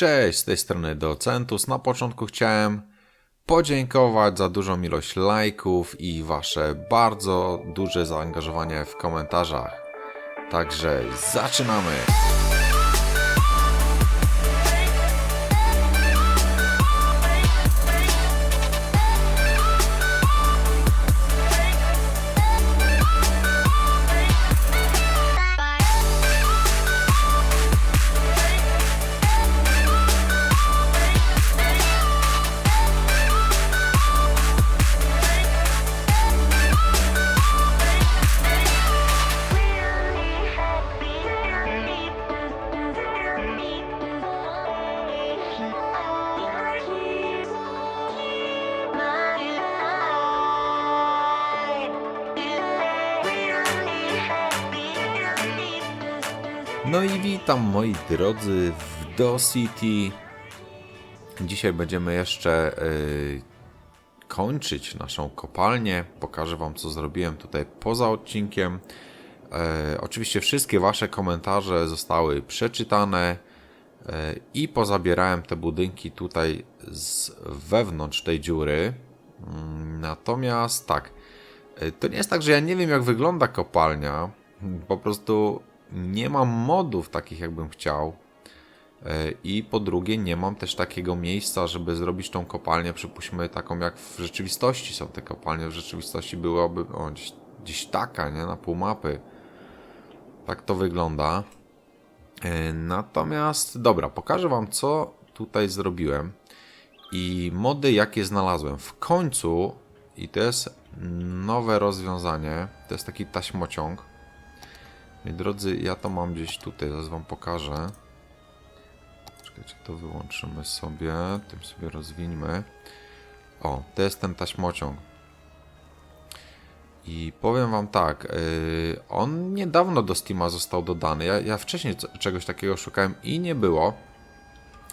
Cześć, z tej strony Docentus. Na początku chciałem podziękować za dużą ilość lajków i wasze bardzo duże zaangażowanie w komentarzach. Także zaczynamy! Witam moi drodzy w Do City. Dzisiaj będziemy jeszcze yy, kończyć naszą kopalnię. Pokażę Wam, co zrobiłem tutaj poza odcinkiem. E, oczywiście wszystkie Wasze komentarze zostały przeczytane e, i pozabierałem te budynki tutaj z wewnątrz tej dziury. Mm, Natomiast tak, e, to nie jest tak, że ja nie wiem, jak wygląda kopalnia. Po prostu nie mam modów takich, jakbym chciał. E, I po drugie, nie mam też takiego miejsca, żeby zrobić tą kopalnię, przypuśćmy, taką jak w rzeczywistości są te kopalnie. W rzeczywistości byłaby o, gdzieś, gdzieś taka, nie? Na pół mapy. Tak to wygląda. E, Natomiast, dobra, pokażę Wam, co tutaj zrobiłem i mody, jakie znalazłem. W końcu, i to jest nowe rozwiązanie, to jest taki taśmociąg. Moi drodzy, ja to mam gdzieś tutaj, zaraz Wam pokażę. Czekajcie, to wyłączymy sobie, tym sobie rozwińmy. O, to jest ten taśmociąg. I powiem Wam tak, yy, on niedawno do Steama został dodany. Ja, ja wcześniej czegoś takiego szukałem i nie było.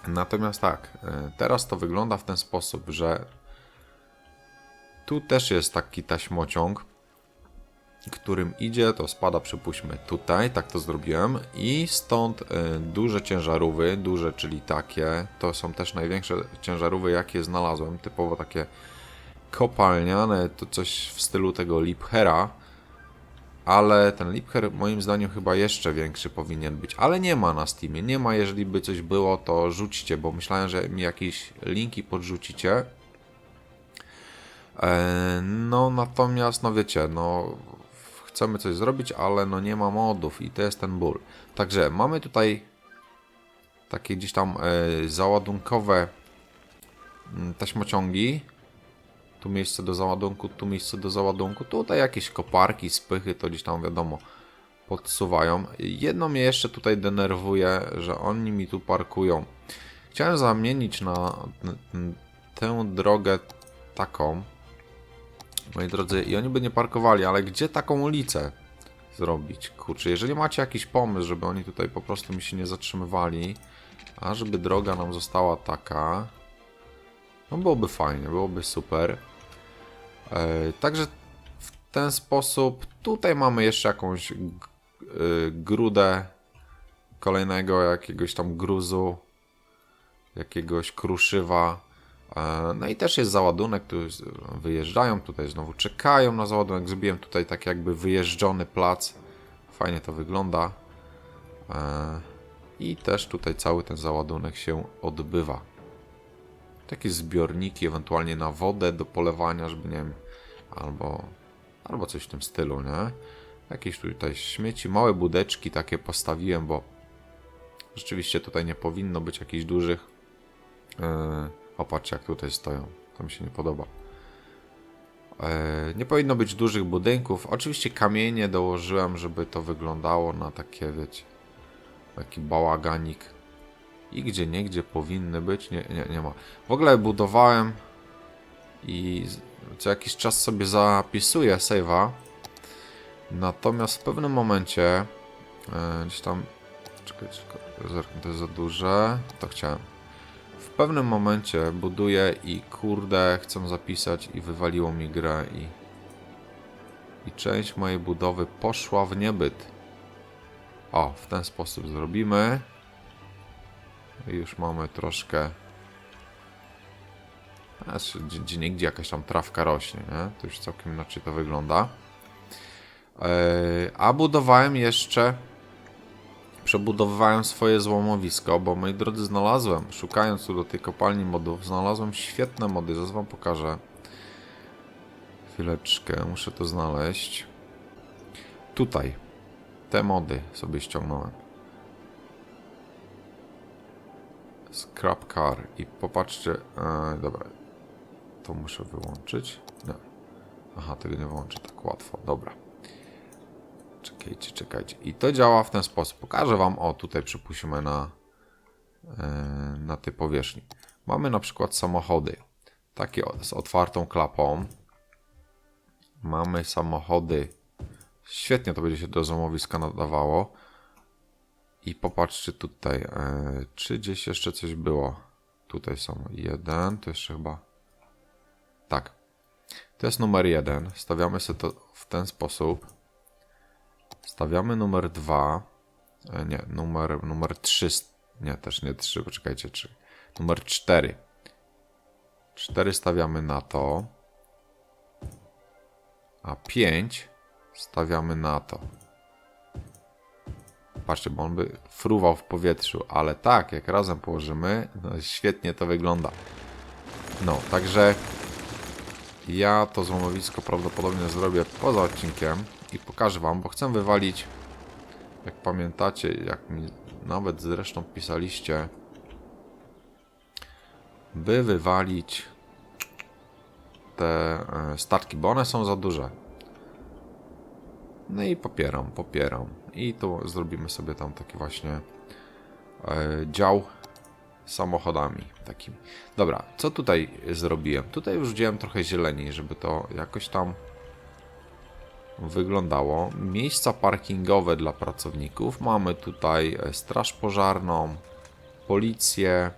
Natomiast tak, yy, teraz to wygląda w ten sposób, że tu też jest taki taśmociąg, którym idzie, to spada przypuśćmy tutaj, tak to zrobiłem. I stąd y, duże ciężarówy, duże, czyli takie, to są też największe ciężarówy, jakie znalazłem, typowo takie kopalniane, to coś w stylu tego Liphera, ale ten Lipher moim zdaniem chyba jeszcze większy powinien być, ale nie ma na Steamie, nie ma, jeżeli by coś było, to rzućcie, bo myślałem, że mi jakieś linki podrzucicie, E, No natomiast, no wiecie, no chcemy coś zrobić, ale no nie ma modów i to jest ten ból. Także mamy tutaj takie gdzieś tam e, załadunkowe mm, taśmociągi. Tu miejsce do załadunku, tu miejsce do załadunku. Tutaj jakieś koparki, spychy, to gdzieś tam wiadomo podsuwają. Jedno mnie jeszcze tutaj denerwuje, że oni mi tu parkują. Chciałem zamienić na tę drogę taką, moi drodzy, i oni by nie parkowali, ale gdzie taką ulicę zrobić? Kurczę, jeżeli macie jakiś pomysł, żeby oni tutaj po prostu mi się nie zatrzymywali, a żeby droga nam została taka, no byłoby fajnie, byłoby super. E, także w ten sposób, tutaj mamy jeszcze jakąś y, grudę kolejnego jakiegoś tam gruzu, jakiegoś kruszywa. E, No i też jest załadunek, tu wyjeżdżają, tutaj znowu czekają na załadunek. Zrobiłem tutaj tak jakby wyjeżdżony plac. Fajnie to wygląda. E, I też tutaj cały ten załadunek się odbywa. Takie zbiorniki, ewentualnie na wodę do polewania, żeby nie wiem, albo, albo coś w tym stylu, nie? Jakieś tutaj śmieci, małe budeczki takie postawiłem, bo rzeczywiście tutaj nie powinno być jakichś dużych. Yy, Opatrz jak tutaj stoją. To mi się nie podoba. E, Nie powinno być dużych budynków. Oczywiście kamienie dołożyłem, żeby to wyglądało na takie, wiecie, taki bałaganik. I gdzie niegdzie powinny być, nie, nie, nie ma. W ogóle budowałem i co jakiś czas sobie zapisuję save'a. Natomiast w pewnym momencie e, gdzieś tam. Czekaj, czekaj, to jest za duże. To chciałem. Pewnym momencie buduję i kurde chcę zapisać i wywaliło mi grę i i część mojej budowy poszła w niebyt. O, w ten sposób zrobimy. I już mamy troszkę... Gdzie, gdzie niegdzie jakaś tam trawka rośnie, nie? To już całkiem inaczej to wygląda. Eee, a budowałem jeszcze... Przebudowywałem swoje złomowisko, bo moi drodzy znalazłem, szukając tu do tej kopalni modów, znalazłem świetne mody, zaraz wam pokażę. Chwileczkę, muszę to znaleźć. Tutaj. Te mody sobie ściągnąłem. Scrap car. I popatrzcie. E, dobra. To muszę wyłączyć. Nie. Aha, tego nie wyłączę tak łatwo. Dobra. Czekajcie, czekajcie. I to działa w ten sposób. Pokażę wam. O, tutaj przypuśćmy na, e, na tej powierzchni. Mamy na przykład samochody. Takie z otwartą klapą. Mamy samochody. Świetnie to będzie się do złomowiska nadawało. I popatrzcie tutaj, e, czy gdzieś jeszcze coś było. Tutaj są jeden, to jeszcze chyba. Tak. To jest numer jeden. Stawiamy sobie to w ten sposób. Stawiamy numer dwa. E, nie, numer, numer trzy. Nie, też nie trzy, poczekajcie, trzy. Numer cztery. Cztery stawiamy na to. A 5 stawiamy na to. Patrzcie, bo on by fruwał w powietrzu, ale tak, jak razem położymy, no świetnie to wygląda. No, także ja to złomowisko prawdopodobnie zrobię poza odcinkiem i pokażę wam, bo chcę wywalić, jak pamiętacie, jak mi nawet zresztą pisaliście, by wywalić te e, statki, bo one są za duże. No i popieram, popieram. I tu zrobimy sobie tam taki właśnie e, dział samochodami takimi. Dobra, co tutaj zrobiłem? Tutaj wziąłem trochę zieleni, żeby to jakoś tam wyglądało. Miejsca parkingowe dla pracowników. Mamy tutaj e, straż pożarną, policję.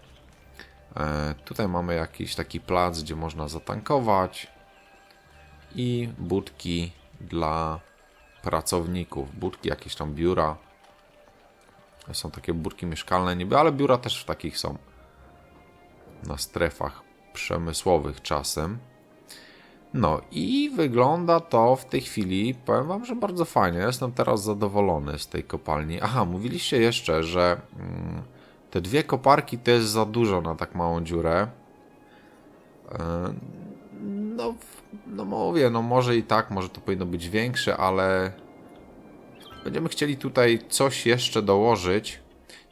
E, tutaj mamy jakiś taki plac, gdzie można zatankować. I budki dla pracowników. Budki, jakieś tam biura. Są takie budki mieszkalne niby, ale biura też w takich są. Na strefach przemysłowych czasem. No i wygląda to w tej chwili, powiem wam, że bardzo fajnie. Jestem teraz zadowolony z tej kopalni. Aha, mówiliście jeszcze, że mm, te dwie koparki to jest za dużo na tak małą dziurę. E, No, no mówię, no może i tak, może to powinno być większe, ale będziemy chcieli tutaj coś jeszcze dołożyć.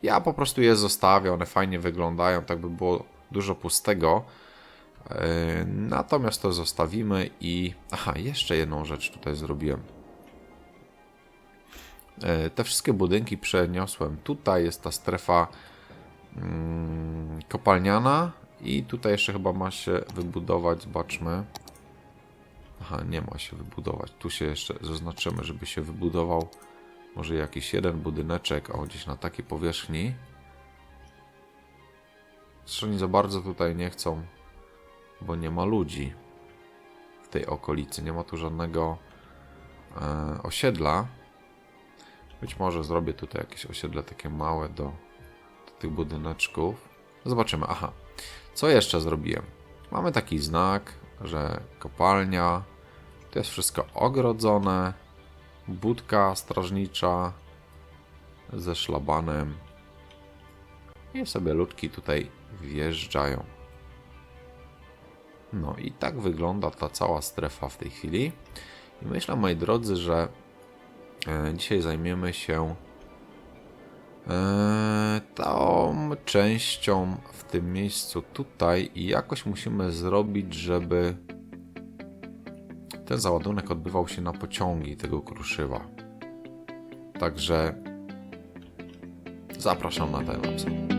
Ja po prostu je zostawię, one fajnie wyglądają, tak by było dużo pustego. E, Natomiast to zostawimy i... Aha, jeszcze jedną rzecz tutaj zrobiłem. E, Te wszystkie budynki przeniosłem. Tutaj jest ta strefa mm, kopalniana i tutaj jeszcze chyba ma się wybudować, zobaczmy. Aha, nie ma się wybudować. Tu się jeszcze zaznaczymy, żeby się wybudował może jakiś jeden budyneczek, o gdzieś na takiej powierzchni. Zresztą nie za bardzo tutaj nie chcą, bo nie ma ludzi w tej okolicy. Nie ma tu żadnego e, osiedla. Być może zrobię tutaj jakieś osiedle takie małe do, do tych budyneczków. Zobaczymy. Aha, co jeszcze zrobiłem? Mamy taki znak, że kopalnia. To jest wszystko ogrodzone. Budka strażnicza ze szlabanem. I sobie ludki tutaj wjeżdżają. No i tak wygląda ta cała strefa w tej chwili. I myślę, moi drodzy, że e, dzisiaj zajmiemy się e, tą częścią w tym miejscu tutaj i jakoś musimy zrobić, żeby ten załadunek odbywał się na pociągi tego kruszywa. Także zapraszam na ten website.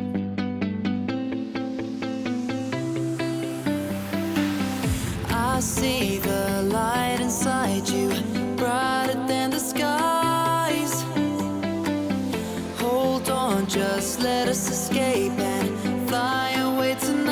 I see the light inside you, brighter than the skies. Hold on, just let us escape and fly away tonight.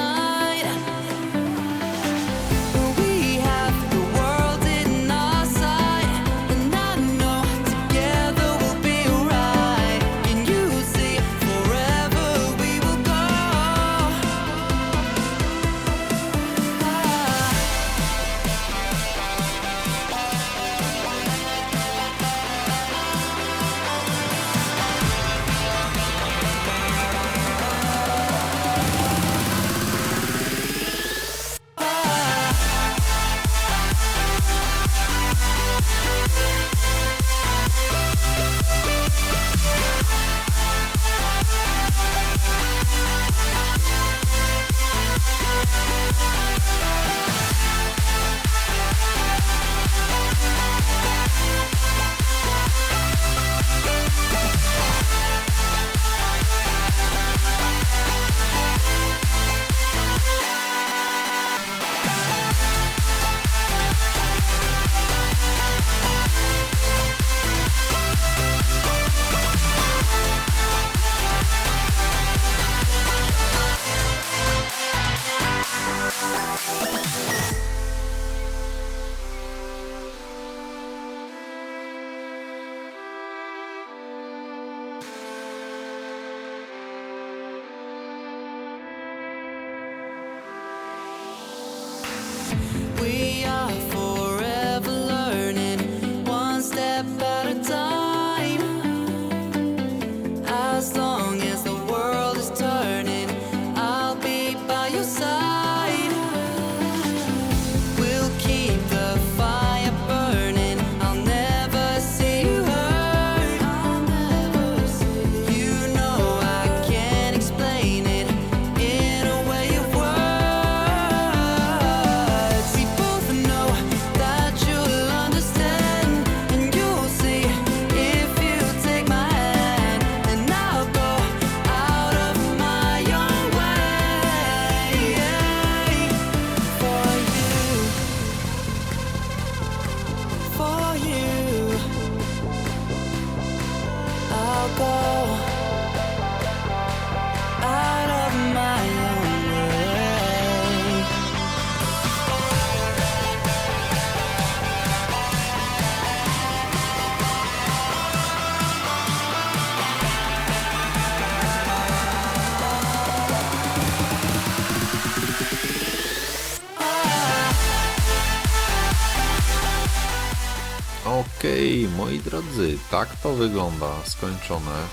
Okej, moi drodzy, tak to wygląda, skończone.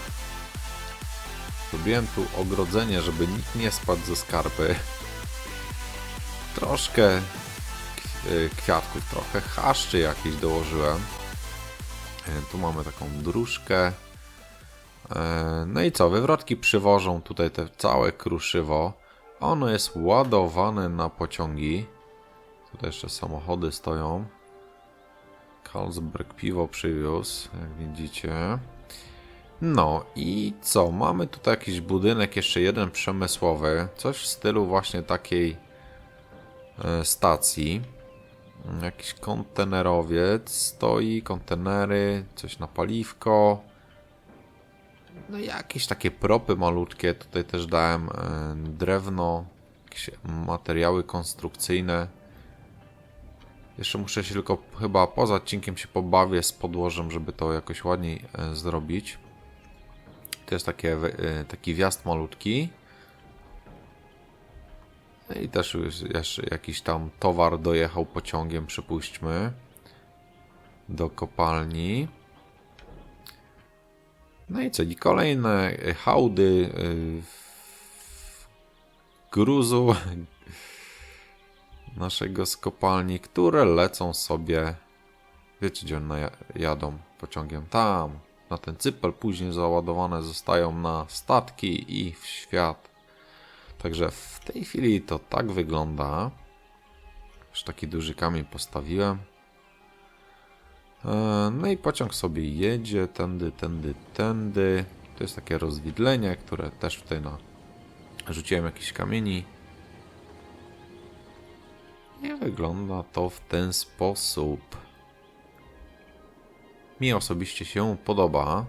Zrobiłem tu ogrodzenie, żeby nikt nie spadł ze skarpy. Troszkę y, kwiatków, trochę chaszczy jakieś dołożyłem. E, Tu mamy taką dróżkę. E, No i co, wywrotki przywożą tutaj te całe kruszywo. Ono jest ładowane na pociągi. Tutaj jeszcze samochody stoją. Carlsberg piwo przywiózł, jak widzicie. No i co? Mamy tutaj jakiś budynek, jeszcze jeden przemysłowy. Coś w stylu właśnie takiej e, stacji. Jakiś kontenerowiec stoi, kontenery, coś na paliwko. No i jakieś takie propy malutkie. Tutaj też dałem e, drewno, jakieś materiały konstrukcyjne. Jeszcze muszę się tylko chyba poza odcinkiem się pobawię z podłożem, żeby to jakoś ładniej e, zrobić. To jest takie, e, taki wjazd malutki. No I też jeszcze jakiś tam towar dojechał pociągiem, przypuśćmy, do kopalni. No i co? I kolejne hałdy e, gruzu naszego z kopalni, które lecą sobie. Wiecie, gdzie one ja- jadą pociągiem? Tam, na ten cypel, później załadowane zostają na statki i w świat. Także w tej chwili to tak wygląda. Już taki duży kamień postawiłem. E, No i pociąg sobie jedzie tędy, tędy, tędy. To jest takie rozwidlenie, które też tutaj na... rzuciłem jakieś kamieni. I wygląda to w ten sposób. Mi osobiście się podoba.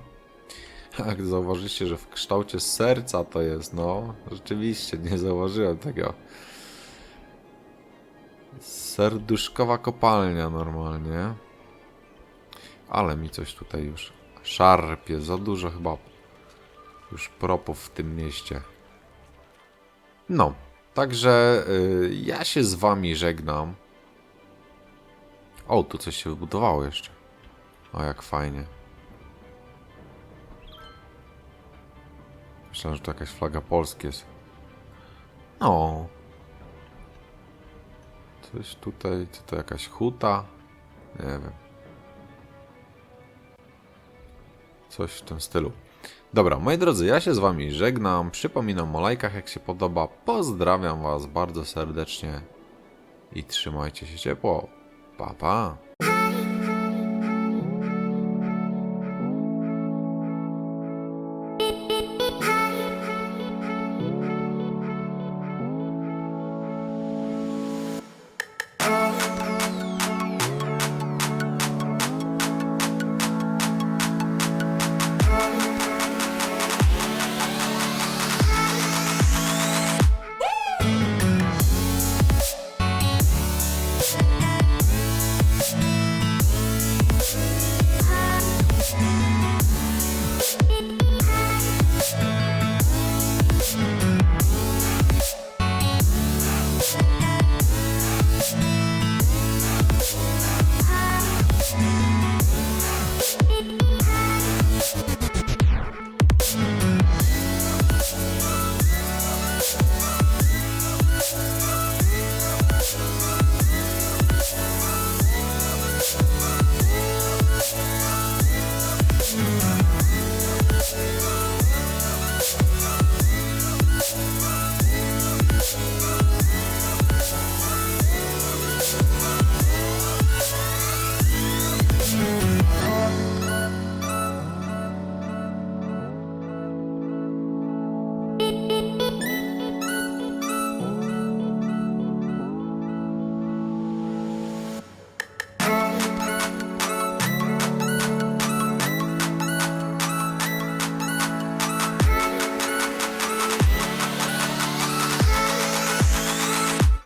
Jak zauważycie, że w kształcie serca to jest, no rzeczywiście nie zauważyłem tego. Serduszkowa kopalnia normalnie. Ale mi coś tutaj już szarpie. Za dużo chyba już propów w tym mieście. No, także y, ja się z wami żegnam. O, tu coś się wybudowało jeszcze. O, jak fajnie. Myślałem, że to jakaś flaga Polski jest. No. Coś tutaj, czy to jakaś huta? Nie wiem. Coś w tym stylu. Dobra, moi drodzy, ja się z wami żegnam. Przypominam o lajkach, jak się podoba. Pozdrawiam was bardzo serdecznie. I trzymajcie się ciepło. Pa, pa.